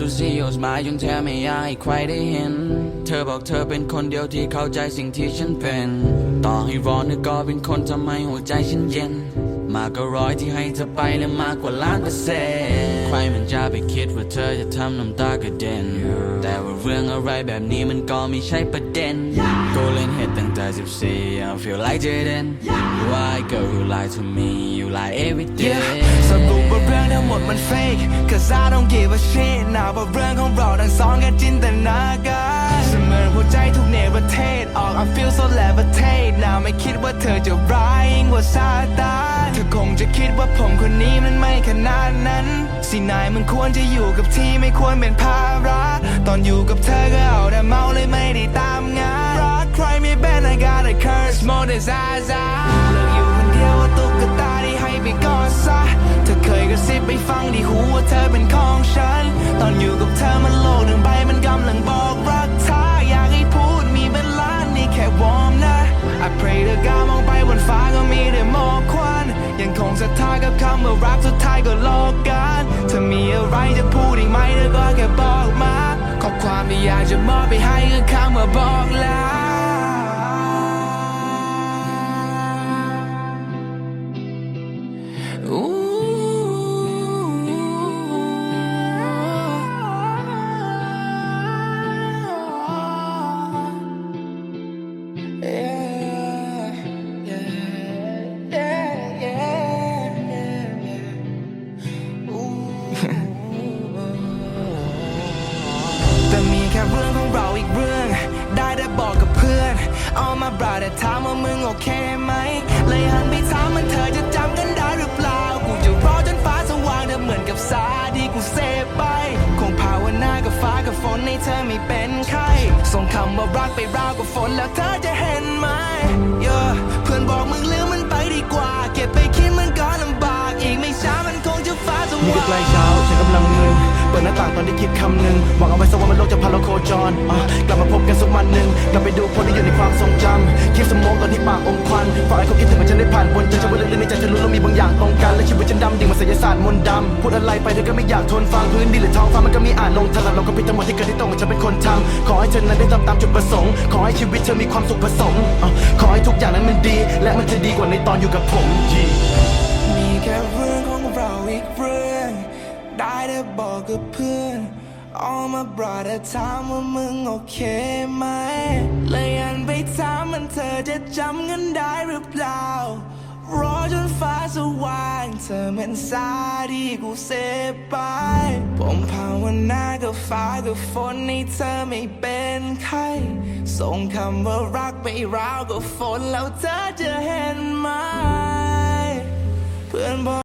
ดูสิโอสมายังแทบไม่อยากให้ใครได้เห็น เธอบอกเธอเป็นคนเดียวที่เข้าใจสิ่งที่ฉันเป็น ต่อให้ร้อนก็เป็นคนทำไมหัวใจฉันเย็น มากกว่าร้อยที่ให้เธอไปและมากกว่าล้านเปอร์เซ็นต์ใครมันจะไปคิดว่าเธอจะทำน้ำตากระเด็น แต่ว่าเรื่องอะไรแบบนี้มันก็ไม่ใช่ประเด็น กูเล่นเหตุตั้งแต่ 14 I feel like Jaden Why girl you lie to me you lie every day Yeah สรุปว่าเรื่องทั้งหมดมัน fake Cause I don't give a shit นะว่าเรื่องของเราทั้งสองแค่จินตนาการเสมือนหัวใจทุกเนรเทศออก I feel so levitate นะไม่คิดว่าเธอจะร้ายยิ่งกว่าซาตานเธอคง จะคิดว่าผมคนนี้มันไม่ขนาดนั้น สินายมันควรจะอยู่กับที่ไม่ควรเป็นภาระ ตอนอยู่กับเธอก็เอาแต่เมาเลยไม่ได้ตามงานรักใครไม่เป็น I got a curse more than Zaza เลิกอยู่คนเดียวว่าตุ๊กตาที่ให้ไปก่อนซะเธอเคยกระซิบไปฟังที่หูว่าเธอเป็นของฉัน ศรัทธากับคำว่ารักสุดท้ายก็โลกกันถ้ามีอะไรจะพูดอีกไหมเธอก็แค่บอกมา ข้อความที่อยากจะมอบไปให้คือคำว่าบอกลา พื่อนเอามาบราแต่ถามว่ามึงโอเคไหม เลยหันไปถามมันเธอจะจำกันได้หรือเปล่า กูจะรอจนฟ้าสว่างเธอเหมือนกับสาที่กูเสพไป คงภาวนากับฟ้ากับฝนให้เธอไม่เป็นไข้ส่งคำว่ารักไปราวกับฝนแล้วเธอจะเห็นไหม yeah เพื่อนบอกมึงลืมมันไปดีกว่า เก็บไปคิดมันก็ลำบาก อีกไม่ช้ามันคงจะฟ้าสว่าง ปิดหน้าต่างตอนที่คิดคำหนึ่งหวังเอาไว้สักวันมันโลกจะพาเราโคจรอะกลับมาพบกันสักวันหนึ่งกลับไปดูคนที่อยู่ในความทรงจำคิดสมองตอนที่ปากอมควันฝากให้เขาคิดถึงว่าฉันได้ผ่านบนเจฉันว่าเรื่องในใจฉันรู้แล้วมีบางอย่างตรงกันและชีวิตฉันดำดิ่งมาศิลศาสตร์มนต์ดำพูดอะไรไปเธอก็ไม่อยากทนฟังพื้นดินหรือท้องฟ้ามันก็มีอ่านลงทลายเราก็ผิดทั้งหมดที่เกิดที่ตรงกับฉันเป็นคนทำขอให้เธอนั้นได้ทำตามจุดประสงค์ขอให้ชีวิตเธอมีความสุขผสมอะขอให้ทุกอย่างนั้นมันดี และมันจะดีกว่าในตอนอยู่กับผมมีแค่เรื่องของเราอีกเรื่อง ได้แต่บอกกับเพื่อนออกมาบราแต่ถามว่ามึงโอเคไหมเลยอันไปถามมันเธอจะจำกันได้หรือเปล่ารอจนฟ้าสว่าง เธอเหมือนสาที่กูเสพไปผมภาวนากับฟ้ากับฝนให้เธอไม่เป็นไข้ส่งคำว่ารักไปราวกับฝนแล้วเธอจะเห็นไหมเพื่อนบอก